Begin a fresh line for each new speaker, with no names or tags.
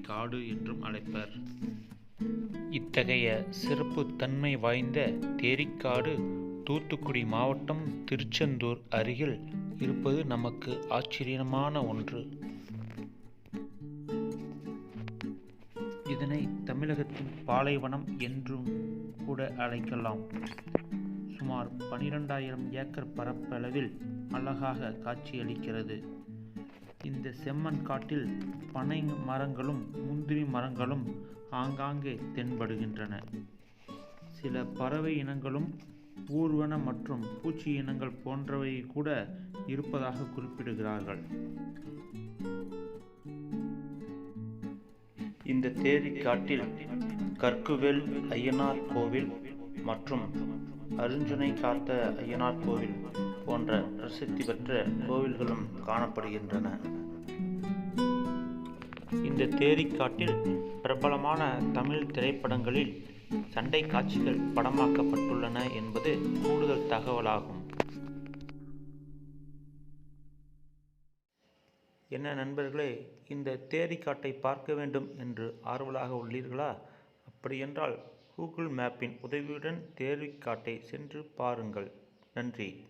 காடு என்றும் அழைப்பர்.
இத்தகைய சிறப்பு தன்மை வாய்ந்த தேரிக்காடு தூத்துக்குடி மாவட்டம் திருச்செந்தூர் அருகில் இருப்பது நமக்கு ஆச்சரியமான ஒன்று. இதனை தமிழகத்தின் பாலைவனம் என்றும் கூட அழைக்கலாம். சுமார் பனிரெண்டாயிரம் ஏக்கர் பரப்பளவில் அழகாக காட்சியளிக்கிறது. இந்த செம்மண் காட்டில் பனை மரங்களும் முந்திரி மரங்களும் ஆங்காங்கே தென்படுகின்றன. சில பறவை இனங்களும் ஊர்வன மற்றும் பூச்சி இனங்கள் போன்றவை கூட இருப்பதாக குறிப்பிடுகிறார்கள். இந்த தேரி காட்டில் கற்குவேல் ஐயனார் கோவில் மற்றும் அருஞ்சுனை காத்த ஐயனார் கோவில் போன்ற பிரசித்தி பெற்ற கோவில்களும் காணப்படுகின்றன. இந்த தேரிக்காட்டில் பிரபலமான தமிழ் திரைப்படங்களில் சண்டை காட்சிகள் படமாக்கப்பட்டுள்ளன என்பது கூடுதல் தகவலாகும். என்ன நண்பர்களே இந்த தேரிக்காட்டை பார்க்க வேண்டும் என்று ஆர்வலாக உள்ளீர்களா? அப்படியென்றால் கூகுள் மேப்பின் உதவியுடன் தேரிக்காட்டை சென்று பாருங்கள். நன்றி.